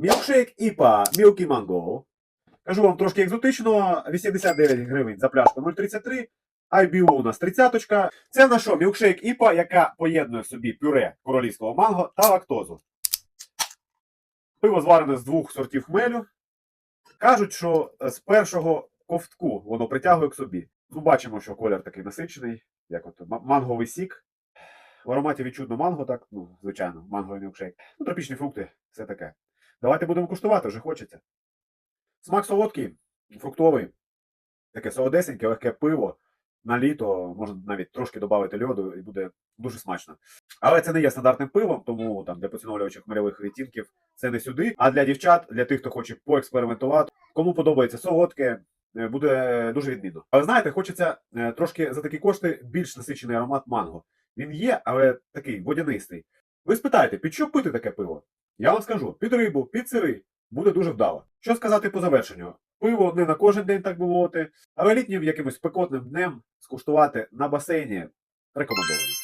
Мілкшейк ІПА Milky Mango. Кажу вам трошки екзотично, 89 гривень за пляшку 0,33. IBU у нас 30 Це на що? Мілкшейк ІПА, яка поєднує собі пюре королівського манго та лактозу. Пиво зварене з двох сортів хмелю. Кажуть, що з першого ковтку воно притягує к собі. Ну, бачимо, що колір такий насичений, як от манговий сік. В ароматі відчутно манго, так, ну, звичайно, манговий мілкшейк. Ну, тропічні фрукти, все таке. Давайте будемо куштувати, вже хочеться. Смак солодкий, фруктовий, таке солодесеньке, легке пиво. На літо можна навіть трошки додати льоду і буде дуже смачно. Але це не є стандартним пивом, тому там для поціновувачів хмельових відтінків це не сюди. А для дівчат, для тих, хто хоче поекспериментувати, кому подобається солодке, е, буде дуже відмінно. Але знаєте, хочеться е, трошки за такі кошти більш насичений аромат манго. Він є, але такий водянистий. Ви спитаєте, під що пити таке пиво? Я вам скажу: під рибу, під сири. Буде дуже вдало. Що сказати по завершенню? Пиво не на кожен день, так би мовити, але літнім якимось пекотним днем скуштувати на басейні рекомендовано.